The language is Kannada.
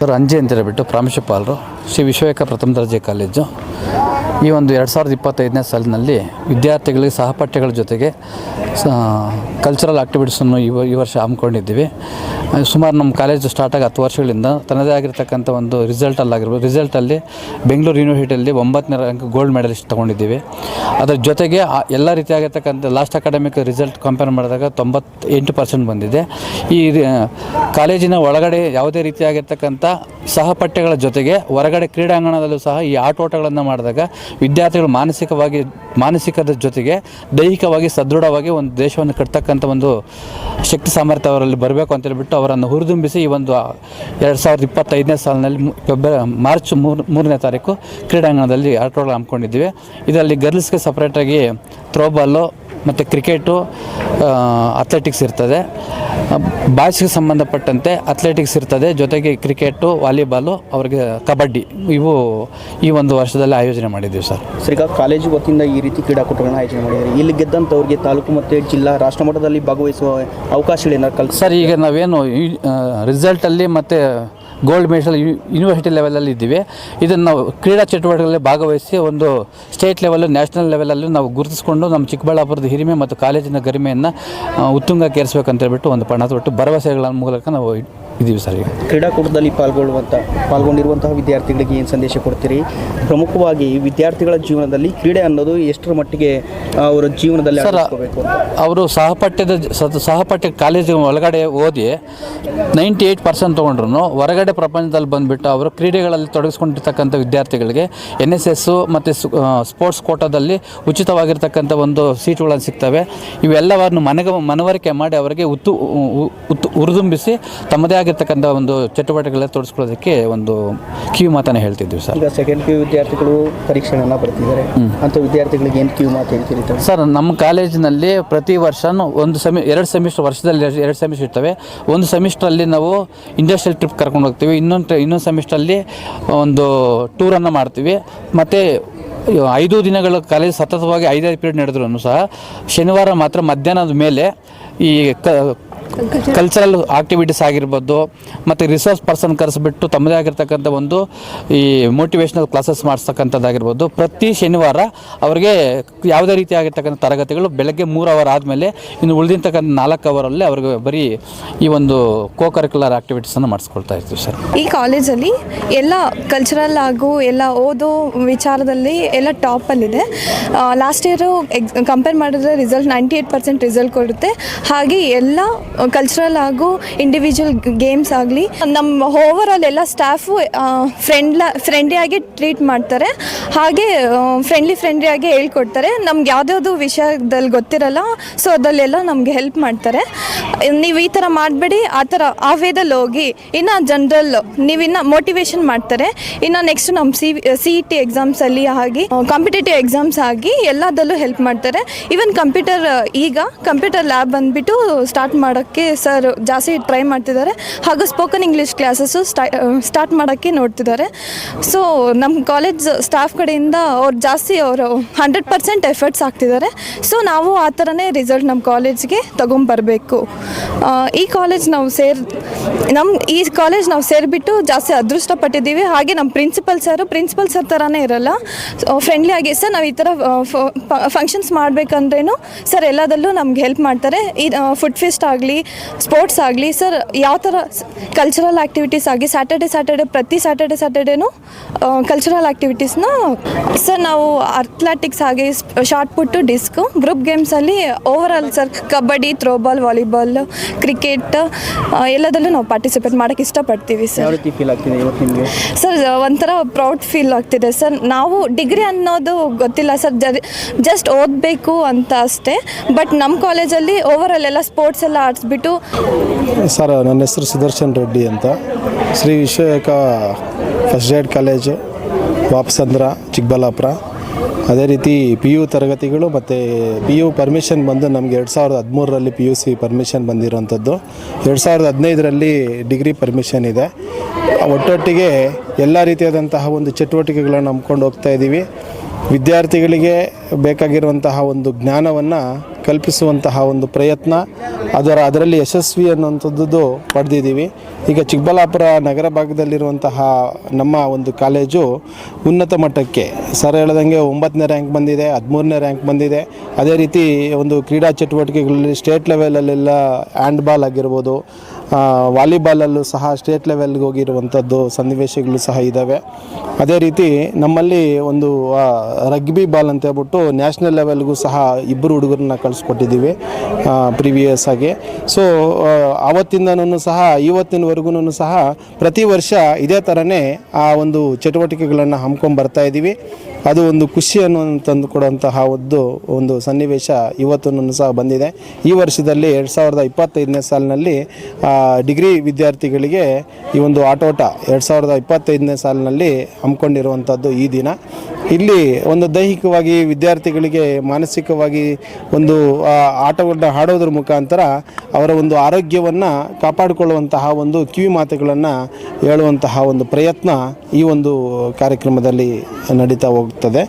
ಸರ್, ಅಂಜೆ ಅಂತ ಹೇಳ್ಬಿಟ್ಟು ಪ್ರಾಂಶುಪಾಲರು ಶ್ರೀ ವಿಶ್ವೇಕ ಪ್ರಥಮ ದರ್ಜೆ ಕಾಲೇಜು. ಈ ಒಂದು ಎರಡು ಸಾವಿರದ ಇಪ್ಪತ್ತೈದನೇ ಸಾಲಿನಲ್ಲಿ ವಿದ್ಯಾರ್ಥಿಗಳಿಗೆ ಸಹಪಾಠ್ಯಗಳ ಜೊತೆಗೆ ಕಲ್ಚರಲ್ ಆಕ್ಟಿವಿಟೀಸನ್ನು ಈ ಈ ವರ್ಷ ಹಮ್ಮಿಕೊಂಡಿದ್ದೀವಿ. ಸುಮಾರು ನಮ್ಮ ಕಾಲೇಜು ಸ್ಟಾರ್ಟ್ ಆಗಿ ಹತ್ತು ವರ್ಷಗಳಿಂದ ತನ್ನದೇ ಆಗಿರ್ತಕ್ಕಂಥ ಒಂದು ರಿಸಲ್ಟಲ್ಲಾಗಿರ್ಬೋದು ರಿಸಲ್ಟಲ್ಲಿ ಬೆಂಗಳೂರು ಯೂನಿವರ್ಸಿಟಿಯಲ್ಲಿ ಒಂಬತ್ತನೇ ರ್ಯಾಂಕ್ ಗೋಲ್ಡ್ ಮೆಡಲಿಸ್ಟ್ ತೊಗೊಂಡಿದ್ದೀವಿ. ಅದರ ಜೊತೆಗೆ ಎಲ್ಲ ರೀತಿಯಾಗಿರ್ತಕ್ಕಂಥ ಲಾಸ್ಟ್ ಅಕಾಡೆಮಿಕ್ ರಿಸಲ್ಟ್ ಕಂಪೇರ್ ಮಾಡಿದಾಗ ತೊಂಬತ್ತೆಂಟು ಪರ್ಸೆಂಟ್ ಬಂದಿದೆ. ಈ ಕಾಲೇಜಿನ ಒಳಗಡೆ ಯಾವುದೇ ರೀತಿಯಾಗಿರ್ತಕ್ಕಂಥ ಸಹಪಠ್ಯಗಳ ಜೊತೆಗೆ ಹೊರಗಡೆ ಕ್ರೀಡಾಂಗಣದಲ್ಲೂ ಸಹ ಈ ಆಟೋಟಗಳನ್ನು ಮಾಡಿದಾಗ ವಿದ್ಯಾರ್ಥಿಗಳು ಮಾನಸಿಕವಾಗಿ, ಮಾನಸಿಕದ ಜೊತೆಗೆ ದೈಹಿಕವಾಗಿ ಸದೃಢವಾಗಿ ಒಂದು ದೇಶವನ್ನು ಕಟ್ತಕ್ಕಂಥ ಒಂದು ಶಕ್ತಿ ಸಾಮರ್ಥ್ಯ ಅವರಲ್ಲಿ ಬರಬೇಕು ಅಂತ ಹೇಳಿಬಿಟ್ಟು ಅವರನ್ನು ಹುರಿದುಂಬಿಸಿ ಈ ಒಂದು ಎರಡು ಸಾವಿರದ ಇಪ್ಪತ್ತೈದನೇ ಸಾಲಿನಲ್ಲಿ ಮಾರ್ಚ್ ಮೂರು, ಮೂರನೇ ತಾರೀಕು ಕ್ರೀಡಾಂಗಣದಲ್ಲಿ ಆಟೋಟಗಳು ಹಮ್ಮಿಕೊಂಡಿದ್ದೀವಿ. ಇದರಲ್ಲಿ ಗರ್ಲ್ಸ್ಗೆ ಸಪ್ರೇಟಾಗಿ ಥ್ರೋಬಾಲು ಮತ್ತು ಕ್ರಿಕೆಟು ಅಥ್ಲೆಟಿಕ್ಸ್ ಇರ್ತದೆ. ಬಾಯ್ಸ್ಗೆ ಸಂಬಂಧಪಟ್ಟಂತೆ ಅಥ್ಲೆಟಿಕ್ಸ್ ಇರ್ತದೆ ಜೊತೆಗೆ ಕ್ರಿಕೆಟು ವಾಲಿಬಾಲು ಅವ್ರಿಗೆ ಕಬಡ್ಡಿ ಇವು ಈ ಒಂದು ವರ್ಷದಲ್ಲಿ ಆಯೋಜನೆ ಮಾಡಿದ್ದೀವಿ ಸರ್. ಸರ್ ಈಗ ಕಾಲೇಜು ವತಿಯಿಂದ ಈ ರೀತಿ ಕ್ರೀಡಾಕೂಟಗಳನ್ನು ಆಯೋಜನೆ ಮಾಡಿದ್ದಾರೆ. ಇಲ್ಲಿ ಗೆದ್ದಂಥವ್ರಿಗೆ ತಾಲೂಕು ಮತ್ತು ಜಿಲ್ಲಾ ರಾಷ್ಟ್ರ ಮಟ್ಟದಲ್ಲಿ ಭಾಗವಹಿಸುವ ಅವಕಾಶಗಳೇನಾರು ಕಲ್ ಸರ್ ಈಗ ನಾವೇನು ರಿಸಲ್ಟಲ್ಲಿ ಮತ್ತು ಗೋಲ್ಡ್ ಮೆಡಲ್ ಯೂನಿವರ್ಸಿಟಿ ಲೆವೆಲಲ್ಲಿ ಇದ್ದೀವಿ. ಇದನ್ನು ನಾವು ಕ್ರೀಡಾ ಚಟುವಟಿಕೆಗಳಲ್ಲಿ ಭಾಗವಹಿಸಿ ಒಂದು ಸ್ಟೇಟ್ ಲೆವೆಲ್ಲು ನ್ಯಾಷನಲ್ ಲೆವೆಲಲ್ಲಿ ನಾವು ಗುರುತಿಸಿಕೊಂಡು ನಮ್ಮ ಚಿಕ್ಕಬಳ್ಳಾಪುರದ ಹಿರಿಮೆ ಮತ್ತು ಕಾಲೇಜಿನ ಗರಿಮೆಯನ್ನು ಉತ್ತುಂಗಕ್ಕೆ ಏರಿಸ್ಬೇಕಂತ ಹೇಳ್ಬಿಟ್ಟು ಒಂದು ಪಣ ತೊಟ್ಟು ಭರವಸೆಗಳ ಮೂಲಕ ನಾವು ಇದ್ದೀವಿ ಸರ್ ಈಗ. ಕ್ರೀಡಾಕೂಟದಲ್ಲಿ ಪಾಲ್ಗೊಳ್ಳುವಂಥ ಪಾಲ್ಗೊಂಡಿರುವಂತಹ ವಿದ್ಯಾರ್ಥಿಗಳಿಗೆ ಏನು ಸಂದೇಶ ಕೊಡ್ತೀರಿ? ಪ್ರಮುಖವಾಗಿ ವಿದ್ಯಾರ್ಥಿಗಳ ಜೀವನದಲ್ಲಿ ಕ್ರೀಡೆ ಅನ್ನೋದು ಎಷ್ಟರ ಮಟ್ಟಿಗೆ ಅವರ ಜೀವನದಲ್ಲಿ ಸರ್ ಅಳವಡಿಸ್ಕೋಬೇಕು ಅಂತ? ಅವರು ಸಹಪಠ್ಯದ ಸಹಪಠ್ಯ ಕಾಲೇಜ್ ಒಳಗಡೆ ಓದಿ ನೈಂಟಿ ಏಯ್ಟ್ ಪರ್ಸೆಂಟ್ ತೊಗೊಂಡ್ರು ಹೊರಗಡೆ ಪ್ರಪಂಚದಲ್ಲಿ ಬಂದುಬಿಟ್ಟು ಅವರು ಕ್ರೀಡೆಗಳಲ್ಲಿ ತೊಡಗಿಸ್ಕೊಂಡಿರ್ತಕ್ಕಂಥ ವಿದ್ಯಾರ್ಥಿಗಳಿಗೆ ಎನ್ ಎಸ್ ಎಸ್ಸು ಮತ್ತು ಸ್ಪೋರ್ಟ್ಸ್ ಕೋಟಾದಲ್ಲಿ ಉಚಿತವಾಗಿರ್ತಕ್ಕಂಥ ಒಂದು ಸೀಟುಗಳನ್ನು ಸಿಗ್ತವೆ. ಇವೆಲ್ಲವನ್ನು ಮನೆಗೆ ಮನವರಿಕೆ ಮಾಡಿ ಅವರಿಗೆ ಉತ್ತು ಉ- ಉತ್ತು ಉರಿದುಂಬಿಸಿ ತಮ್ಮದೇ ಆಗಿರ್ತಕ್ಕಂಥ ಒಂದು ಚಟುವಟಿಕೆಗಳನ್ನ ತೋರಿಸ್ಕೊಳ್ಳೋದಕ್ಕೆ ಒಂದು ಕಿವಿ ಮಾತನ್ನು ಹೇಳ್ತಿದ್ವಿ ಸರ್. ಈಗ ಸೆಕೆಂಡ್ ಪಿ ಯು ವಿದ್ಯಾರ್ಥಿಗಳು ಪರೀಕ್ಷೆಗಳನ್ನ ಬರ್ತಿದ್ದಾರೆ. ಅಂತ ವಿದ್ಯಾರ್ಥಿಗಳಿಗೆ ಏನು ಕಿವಿ ಮಾತು ಹೇಳ್ತೀರಿ ತಾವು? ಸರ್ ನಮ್ಮ ಕಾಲೇಜಿನಲ್ಲಿ ಪ್ರತಿ ವರ್ಷನೂ ಒಂದು ಸೆಮಿ ಎರಡು ಸೆಮಿಸ್ಟರ್ ವರ್ಷದಲ್ಲಿ ಎರಡು- ಎರಡು ಸೆಮಿಸ್ಟರ್ ಇರ್ತವೆ. ಒಂದು ಸೆಮಿಸ್ಟ್ರಲ್ಲಿ ನಾವು ಇಂಡಸ್ಟ್ರಿಯಲ್ ಟ್ರಿಪ್ ಕರ್ಕೊಂಡು ಹೋಗ್ತೀವಿ. ಇನ್ನೊಂದು ಇನ್ನೊಂದು ಸೆಮಿಸ್ಟ್ರಲ್ಲಿ ಒಂದು ಟೂರನ್ನು ಮಾಡ್ತೀವಿ. ಮತ್ತು ಐದು ದಿನಗಳ ಕಾಲೇಜ್ ಸತತವಾಗಿ ಐದೈದು ಪೀರಿಯಡ್ ನಡೆದ್ರು ಸಹ ಶನಿವಾರ ಮಾತ್ರ ಮಧ್ಯಾಹ್ನದ ಮೇಲೆ ಈ ಕ ಕಲ್ಚರಲ್ ಆಕ್ಟಿವಿಟೀಸ್ ಆಗಿರ್ಬೋದು, ಮತ್ತು ರಿಸೋರ್ಸ್ ಪರ್ಸನ್ ಕರೆಸಿಬಿಟ್ಟು ತಮ್ಮದೇ ಆಗಿರ್ತಕ್ಕಂಥ ಒಂದು ಈ ಮೋಟಿವೇಶ್ನಲ್ ಕ್ಲಾಸಸ್ ಮಾಡಿಸ್ತಕ್ಕಂಥದ್ದಾಗಿರ್ಬೋದು ಪ್ರತಿ ಶನಿವಾರ ಅವರಿಗೆ ಯಾವುದೇ ರೀತಿಯಾಗಿರ್ತಕ್ಕಂಥ ತರಗತಿಗಳು ಬೆಳಗ್ಗೆ ಮೂರು ಅವರ್ ಆದಮೇಲೆ ಇನ್ನು ಉಳಿದಿರ್ತಕ್ಕಂಥ ನಾಲ್ಕು ಅವರಲ್ಲಿ ಅವ್ರಿಗೆ ಬರೀ ಈ ಒಂದು ಕೋ ಕರಿಕ್ಯುಲರ್ ಆಕ್ಟಿವಿಟೀಸನ್ನು ಮಾಡಿಸ್ಕೊಳ್ತಾ ಇರ್ತೀವಿ ಸರ್. ಈ ಕಾಲೇಜಲ್ಲಿ ಎಲ್ಲ ಕಲ್ಚರಲ್ ಹಾಗೂ ಎಲ್ಲ ಓದೋ ವಿಚಾರದಲ್ಲಿ ಎಲ್ಲ ಟಾಪಲ್ಲಿದೆ ಲಾಸ್ಟ್ ಇಯರು ಎಕ್ಸ್ ಕಂಪೇರ್ ಮಾಡಿದ್ರೆ result ninety eight percent result ಕೊಡುತ್ತೆ. ಹಾಗೆ ಎಲ್ಲ ಕಲ್ಚರಲ್ ಹಾಗೂ ಇಂಡಿವಿಜುವಲ್ ಗೇಮ್ಸ್ ಆಗಲಿ ನಮ್ಮ ಓವರ್ ಆಲ್ ಎಲ್ಲ ಸ್ಟಾಫು ಫ್ರೆಂಡ್ಲ ಫ್ರೆಂಡ್ಲಿಯಾಗಿ ಟ್ರೀಟ್ ಮಾಡ್ತಾರೆ. ಹಾಗೆ ಫ್ರೆಂಡ್ಲಿ ಫ್ರೆಂಡ್ಲಿಯಾಗಿ ಹೇಳ್ಕೊಡ್ತಾರೆ. ನಮ್ಗೆ ಯಾವುದ್ಯಾವುದು ವಿಷಯದಲ್ಲಿ ಗೊತ್ತಿರಲ್ಲ ಸೊ ಅದಲ್ಲೆಲ್ಲ ನಮಗೆ ಹೆಲ್ಪ್ ಮಾಡ್ತಾರೆ. ನೀವು ಈ ಥರ ಮಾಡಬೇಡಿ, ಆ ಥರ ಆ ವೇದಲ್ಲಿ ಹೋಗಿ. ಇನ್ನು ಜನರಲ್ ನೀವಿನ್ನು ಮೋಟಿವೇಶನ್ ಮಾಡ್ತಾರೆ. ಇನ್ನು ನೆಕ್ಸ್ಟ್ ನಮ್ಮ ಸಿ ಸಿ ಇ ಟಿ ಎಕ್ಸಾಮ್ಸಲ್ಲಿ ಆಗಿ ಕಾಂಪಿಟೇಟಿವ್ ಎಕ್ಸಾಮ್ಸ್ ಆಗಿ ಎಲ್ಲದಲ್ಲೂ ಹೆಲ್ಪ್ ಮಾಡ್ತಾರೆ. ಈವನ್ ಕಂಪ್ಯೂಟರ್ ಈಗ ಕಂಪ್ಯೂಟರ್ ಲ್ಯಾಬ್ ಬಂದುಬಿಟ್ಟು ಸ್ಟಾರ್ಟ್ ಮಾಡೋಕ್ಕೆ ಸರ್ ಜಾಸ್ತಿ ಟ್ರೈ ಮಾಡ್ತಿದ್ದಾರೆ. ಹಾಗೂ ಸ್ಪೋಕನ್ ಇಂಗ್ಲೀಷ್ ಕ್ಲಾಸಸ್ಸು ಸ್ಟಾರ್ಟ್ ಮಾಡೋಕ್ಕೆ ನೋಡ್ತಿದ್ದಾರೆ. ಸೊ ನಮ್ಮ ಕಾಲೇಜ್ ಸ್ಟಾಫ್ ಕಡೆಯಿಂದ ಅವ್ರು ಜಾಸ್ತಿ ಅವರು ಹಂಡ್ರೆಡ್ ಪರ್ಸೆಂಟ್ ಎಫರ್ಟ್ಸ್ ಹಾಕ್ತಿದ್ದಾರೆ ಸೊ ನಾವು ಆ ಥರನೇ ರಿಸಲ್ಟ್ ನಮ್ಮ ಕಾಲೇಜ್ಗೆ ತೊಗೊಂಬರಬೇಕು. ಈ ಕಾಲೇಜ್ ನಾವು ಸೇರ್ ನಮ್ಮ ಈ ಕಾಲೇಜ್ ನಾವು ಸೇರಿಬಿಟ್ಟು ಜಾಸ್ತಿ ಅದೃಷ್ಟ ಪಟ್ಟಿದ್ದೀವಿ. ಹಾಗೆ ನಮ್ಮ ಪ್ರಿನ್ಸಿಪಲ್ ಸರು ಪ್ರಿನ್ಸಿಪಲ್ ಸರ್ ಥರನೇ ಇರಲ್ಲ. ಫ್ರೆಂಡ್ಲಿ ಆಗಿ, ಸರ್, ನಾವು ಈ ಥರ ಫಂಕ್ಷನ್ಸ್ ಮಾಡಬೇಕಂದ್ರೇನು, ಸರ್ ಎಲ್ಲದಲ್ಲೂ ನಮ್ಗೆ ಹೆಲ್ಪ್ ಮಾಡ್ತಾರೆ. ಈ ಫುಡ್ ಫೆಸ್ಟ್ ಆಗಲಿ ಸ್ಪೋರ್ಟ್ಸ್ ಆಗಲಿ ಸರ್ ಯಾವ ಥರ ಕಲ್ಚರಲ್ ಆ್ಯಕ್ಟಿವಿಟೀಸ್ ಆಗಿ ಸ್ಯಾಟರ್ಡೆ ಸ್ಯಾಟರ್ಡೆ ಪ್ರತಿ ಸ್ಯಾಟರ್ಡೆ ಸ್ಯಾಟರ್ಡೇನು ಕಲ್ಚರಲ್ ಆ್ಯಕ್ಟಿವಿಟೀಸ್ನ ಸರ್ ನಾವು ಅಥ್ಲೆಟಿಕ್ಸ್ ಆಗಿ shot put discus group ಗೇಮ್ಸಲ್ಲಿ overall sir kabaddi throwball volleyball cricket ಎಲ್ಲದಲ್ಲೂ ನಾವು ಪಾರ್ಟಿಸಿಪೇಟ್ ಮಾಡೋಕ್ಕೆ ಇಷ್ಟಪಡ್ತೀವಿ ಸರ್. ಸರ್ ಒಂಥರ ಪ್ರೌಡ್ ಫೀಲ್ ಆಗ್ತಿದೆ ಸರ್. ನಾವು ಡಿಗ್ರಿ ಅನ್ನೋದು ಗೊತ್ತಿಲ್ಲ ಸರ್. ಜಸ್ಟ್ ಓದಬೇಕು ಅಂತ ಅಷ್ಟೇ. ಬಟ್ ನಮ್ಮ ಕಾಲೇಜಲ್ಲಿ ಓವರ್ ಆಲ್ ಎಲ್ಲ ಸ್ಪೋರ್ಟ್ಸ್ ಎಲ್ಲ ಆಡಿಸ್ಬಿಟ್ಟು ಸರ್, ನನ್ನ ಹೆಸರು ಸುದರ್ಶನ್ ರೆಡ್ಡಿ ಅಂತ. Shri Vishveka first aid college, Vapasandra, Chikkaballapura. ಅದೇ ರೀತಿ ಪಿ ಯು ತರಗತಿಗಳು ಮತ್ತು ಪಿ ಯು ಪರ್ಮಿಷನ್ ಬಂದು ನಮಗೆ ಎರಡು ಸಾವಿರದ ಹದಿಮೂರರಲ್ಲಿ ಪಿ ಯು ಸಿ ಪರ್ಮಿಷನ್ ಬಂದಿರೋವಂಥದ್ದು. ಎರಡು ಸಾವಿರದ ಹದಿನೈದರಲ್ಲಿ ಡಿಗ್ರಿ ಪರ್ಮಿಷನ್ ಇದೆ. ಒಟ್ಟೊಟ್ಟಿಗೆ ಎಲ್ಲ ರೀತಿಯಾದಂತಹ ಒಂದು ಚಟುವಟಿಕೆಗಳನ್ನು ನಂಬ್ಕೊಂಡು ಹೋಗ್ತಾ ಇದ್ದೀವಿ ವಿದ್ಯಾರ್ಥಿಗಳಿಗೆ ಬೇಕಾಗಿರುವಂತಹ ಒಂದು ಜ್ಞಾನವನ್ನು ಕಲ್ಪಿಸುವಂತಹ ಒಂದು ಪ್ರಯತ್ನ, ಅದರ ಅದರಲ್ಲಿ ಯಶಸ್ವಿ ಅನ್ನುವಂಥದ್ದು ಪಡೆದಿದ್ದೀವಿ. ಈಗ ಚಿಕ್ಕಬಳ್ಳಾಪುರ ನಗರ ಭಾಗದಲ್ಲಿರುವಂತಹ ನಮ್ಮ ಒಂದು ಕಾಲೇಜು ಉನ್ನತ ಮಟ್ಟಕ್ಕೆ. ಸರ್ ಹೇಳ್ದಂಗೆ ಒಂಬತ್ತನೇ ರ್ಯಾಂಕ್ ಬಂದಿದೆ, ಹದಿಮೂರನೇ ರ್ಯಾಂಕ್ ಬಂದಿದೆ. ಅದೇ ರೀತಿ ಒಂದು ಕ್ರೀಡಾ ಚಟುವಟಿಕೆಗಳಲ್ಲಿ ಸ್ಟೇಟ್ ಲೆವೆಲಲ್ಲೆಲ್ಲ ಹ್ಯಾಂಡ್ಬಾಲ್ ಆಗಿರ್ಬೋದು ವಾಲಿಬಾಲಲ್ಲೂ ಸಹ ಸ್ಟೇಟ್ ಲೆವೆಲ್ಗೆ ಹೋಗಿರುವಂಥದ್ದು ಸನ್ನಿವೇಶಗಳು ಸಹ ಇದ್ದಾವೆ. ಅದೇ ರೀತಿ ನಮ್ಮಲ್ಲಿ ಒಂದು ರಗ್ಬಿ ಬಾಲ್ ಅಂತ ಹೇಳ್ಬಿಟ್ಟು ನ್ಯಾಷನಲ್ ಲೆವೆಲ್ಗೂ ಸಹ ಇಬ್ಬರು ಹುಡುಗರನ್ನ ಕಳಿಸ್ಕೊಟ್ಟಿದ್ದೀವಿ ಪ್ರಿವಿಯಸ್ ಆಗಿ ಸೊ ಆವತ್ತಿಂದನೂ ಸಹ ಇವತ್ತಿನವರೆಗೂ ಸಹ ಪ್ರತಿ ವರ್ಷ ಇದೇ ಥರನೇ ಆ ಒಂದು ಚಟುವಟಿಕೆಗಳನ್ನು ಬರ್ತಾ ಇದ್ದೀವಿ. ಅದು ಒಂದು ಖುಷಿಯನ್ನು ತಂದು ಕೊಡುವಂತಹ ಒಂದು ಒಂದು ಸನ್ನಿವೇಶ ಇವತ್ತೂ ಸಹ ಬಂದಿದೆ. ಈ ವರ್ಷದಲ್ಲಿ ಎರಡು ಸಾವಿರದ ಇಪ್ಪತ್ತೈದನೇ ಸಾಲಿನಲ್ಲಿ ಡಿಗ್ರಿ ವಿದ್ಯಾರ್ಥಿಗಳಿಗೆ ಈ ಒಂದು ಆಟೋಟ ಎರಡು ಸಾವಿರದ ಇಪ್ಪತ್ತೈದನೇ ಸಾಲಿನಲ್ಲಿ ಹಮ್ಮಿಕೊಂಡಿರುವಂಥದ್ದು ಈ ದಿನ. ಇಲ್ಲಿ ಒಂದು ದೈಹಿಕವಾಗಿ ವಿದ್ಯಾರ್ಥಿಗಳಿಗೆ ಮಾನಸಿಕವಾಗಿ ಒಂದು ಆಟವನ್ನು ಆಡೋದ್ರ ಮುಖಾಂತರ ಅವರ ಒಂದು ಆರೋಗ್ಯವನ್ನು ಕಾಪಾಡಿಕೊಳ್ಳುವಂತಹ ಒಂದು ಕಿವಿ ಮಾತುಗಳನ್ನು ಹೇಳುವಂತಹ ಒಂದು ಪ್ರಯತ್ನ ಈ ಒಂದು ಕಾರ್ಯಕ್ರಮದಲ್ಲಿ ನಡೀತಾ ಹೋಗ್ತದೆ.